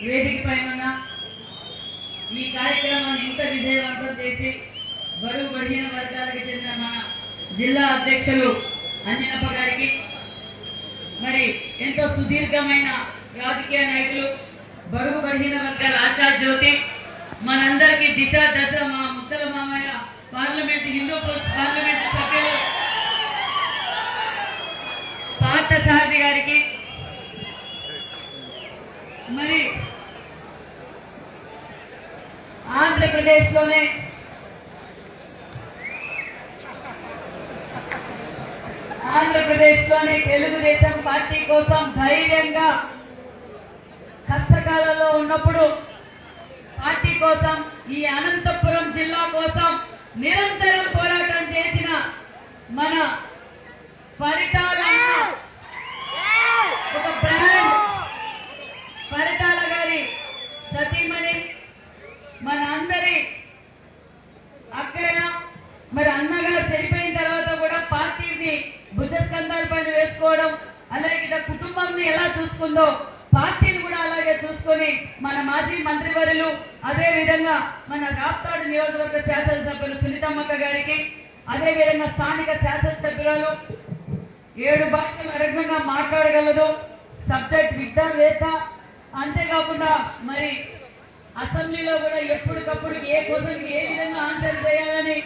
వేదిక పైన ఈ కార్యక్రమాన్ని ఇంత విజయవంతం చేసి బరువు బలహీన వర్గాలకు చెందిన మన జిల్లా అధ్యక్షులు అంజనప్ప గారికి మరి ఎంతో సుదీర్ఘమైన రాజకీయ నాయకులు బరువు బలహీన వర్గాల ఆశా జ్యోతి మనందరికీ దిశ దశ మా ముద్దల మామయ్య పార్లమెంట్ హిందూ పార్లమెంట్ సభ్యులు పార్థ సారథి గారికి మరి ఆంధ్రప్రదేశ్లోనే. ఆంధ్రప్రదేశ్లోని తెలుగుదేశం పార్టీ కోసం ధైర్యంగా కష్టకాలంలో ఉన్నప్పుడు పార్టీ కోసం ఈ అనంతపురం జిల్లా కోసం నిరంతరం పోరాటం చేసిన మన పరిటా ఒక బ్రాండ్ పరిటాల గారి సతీమణి మన అందరి అక్కయ్య మరి అన్నగారు చనిపోయిన తర్వాత కూడా పార్టీని భుజస్కంధాల పైన వేసుకోవడం అలాగే ఇక కుటుంబాన్ని ఎలా చూసుకుందో పార్టీని కూడా అలాగే చూసుకొని మన మాజీ మంత్రివర్యులు అదే విధంగా మన రాప్తాడు నియోజకవర్గ శాసనసభ్యులు సునీతమ్మక్క గారికి అదే విధంగా స్థానిక శాసనసభ్యురాలు ఏడు భాషలు అరగ్నంగా మాట్లాడగలదు. సబ్జెక్ట్ విద్యావేత్త. అంతేకాకుండా మరి అసెంబ్లీలో కూడా ఎప్పటికప్పుడు ఏ క్వశ్చన్ ఏ విధంగా ఆన్సర్ చేయాలని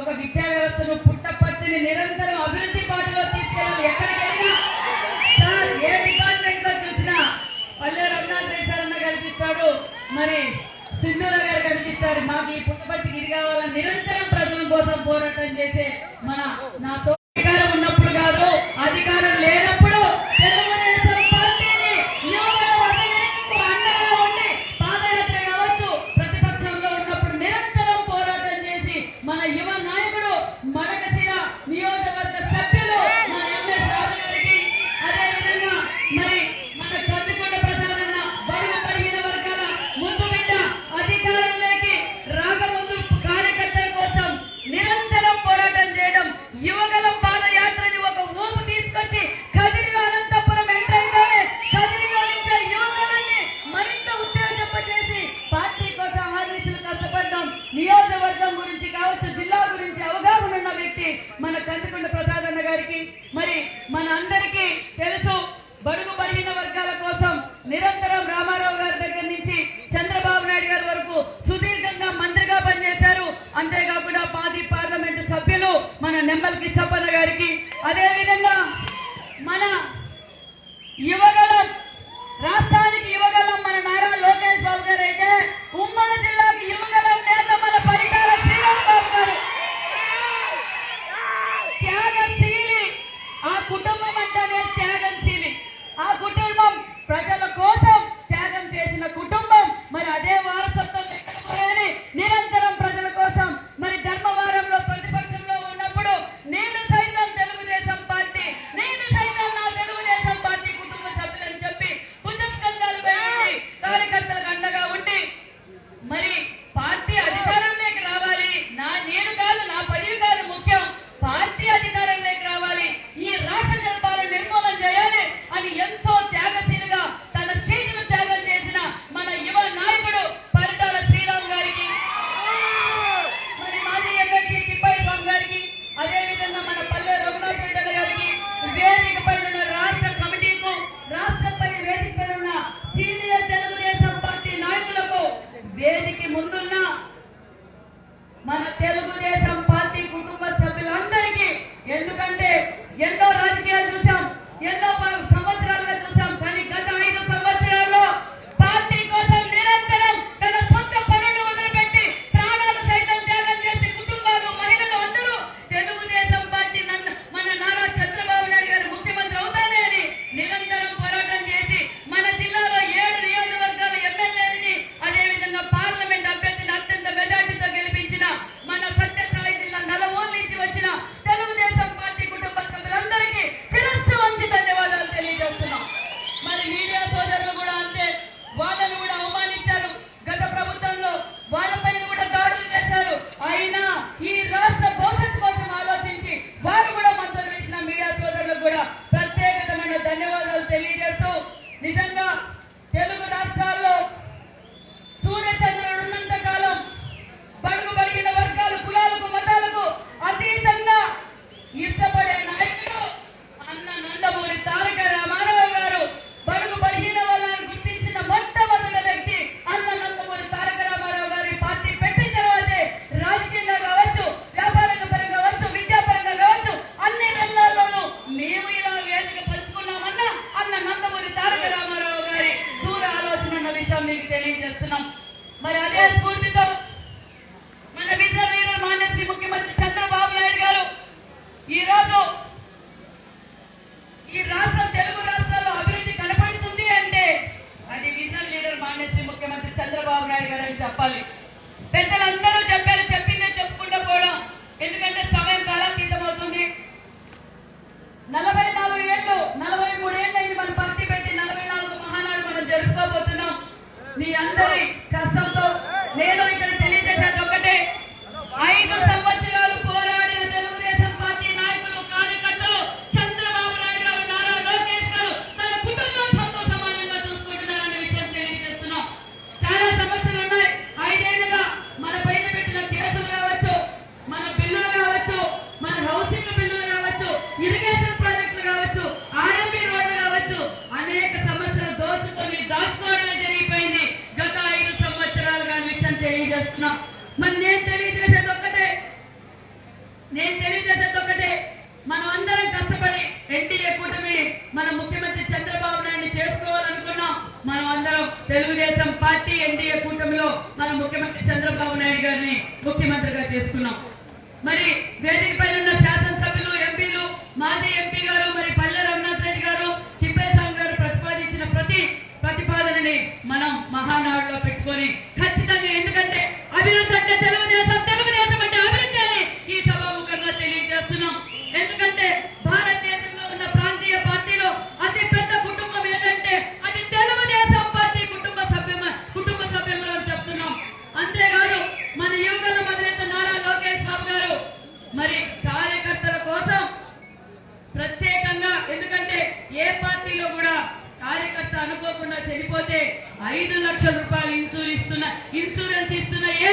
ఒక విద్యా వ్యవస్థను పుట్టపర్తిని నిరంతరం అభివృద్ధి బాటలో తీసుకెళ్ళాలి. ఎక్కడికైనా ఏ డిపార్ట్మెంట్లో చూసినా పల్లె రఘునాథ్ రెడ్డి సార్ అన్న కనిపిస్తాడు. మరి సింధుల గారు కనిపిస్తారు మాకు ఈ పుట్టపర్తికి ఇది కావాలని నిరంతరం ప్రజల కోసం పోరాటం చేసే మన నా మన నెమ్మల్ కిష్టప్పన్న గారికి అదే చెప్పాలి పెద్దలందరూ చెప్పారు చెప్పిందే చెప్పుకుంటూ పోవడం. ఎందుకంటే సమయం కాలాతీతం అవుతుంది నలభై నాలుగు ఏళ్ళు నలభై మూడు ఏళ్ళు అయింది మనం పత్తి పెట్టి నలభై నాలుగు మహానాడు మనం జరుపుకోబోతున్నాం. మీ అందరి తెలుగుదేశం పార్టీ ఎన్డీఏ కూటమిలో మన ముఖ్యమంత్రి చంద్రబాబు నాయుడు గారిని ముఖ్యమంత్రిగా చేసుకున్నాం మరి వేదిక పైన ఉన్న శాసనసభ్యులు ఎంపీలు మాజీ ఎంపీ గారు మరి పల్లె రఘునాథ్ రెడ్డి గారు తిప్పేస్వామి గారు ప్రతిపాదించిన ప్రతి ప్రతిపాదనని మనం మహానాడులో పెట్టుకొని ఖచ్చితంగా ఎందుకంటే అభివృద్ధి అంటే తెలుగుదేశం తెలుగుదేశం అంటే అభివృద్ధి అని ఈ సభాముఖంగా తెలియజేస్తున్నాం ఎందుకంటే భారతదేశంలో ఉన్న ప్రాంతీయ పార్టీలో అతి పెద్ద కుటుంబం ఏంటంటే అది తెలుగుదేశం పార్టీ కుటుంబ సభ్యుమ కుటుంబ సభ్యులు అని చెప్తున్నాం అంతేకాదు మన యువకుల మొదలైన నారా లోకేష్ బాబు గారు మరి కార్యకర్తల కోసం ప్రత్యేకంగా ఎందుకంటే ఏ పార్టీలో కూడా కార్యకర్త అనుకోకుండా చనిపోతే ఐదు లక్షల రూపాయలు ఇన్సూరెన్స్ ఇస్తున్న ఇన్సూరెన్స్ ఇస్తున్న ఏ